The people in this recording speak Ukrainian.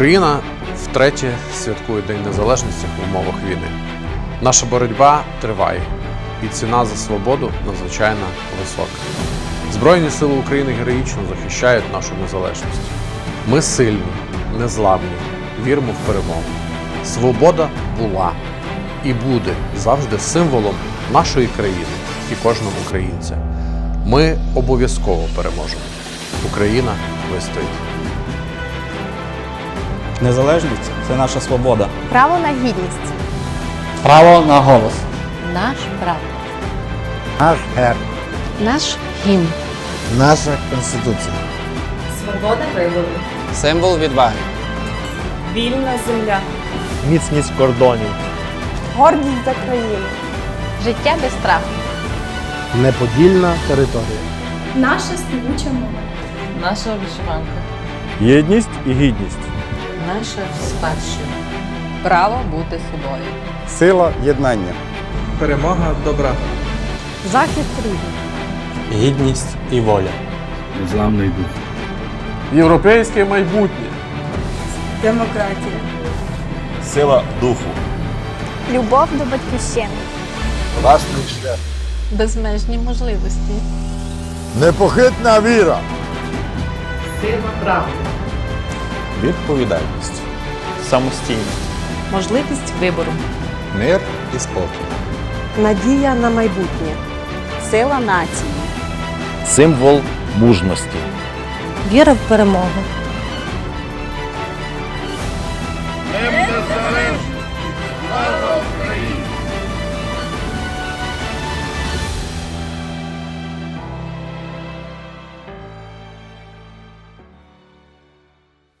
Україна втретє святкує День Незалежності в умовах війни. Наша боротьба триває, і ціна за свободу надзвичайно висока. Збройні сили України героїчно захищають нашу незалежність. Ми сильні, незламні, віримо в перемогу. Свобода була і буде завжди символом нашої країни і кожного українця. Ми обов'язково переможемо. Україна вистоїть. Незалежність це наша свобода. Право на гідність. Право на голос. Наш прапор, Наш герб, наш гімн, наша конституція. Свобода вибору. Символ відваги. Вільна земля. міцність кордонів, Гордість за країну. життя без страху, Неподільна територія. Наша співуча мова. наша вишиванка, єдність і гідність, наша спадщина, право бути собою. Сила єднання. Перемога добра. Захист рідних. Гідність і воля. Незламний дух. Європейське майбутнє. Демократія. Сила духу. Любов до батьківщини. Власний шлях. Безмежні можливості. Непохитна віра. Сила правди. Відповідальність. Самостійність. Можливість вибору. Мир і спокій. Надія на майбутнє. Сила нації. Символ мужності. Віра в перемогу.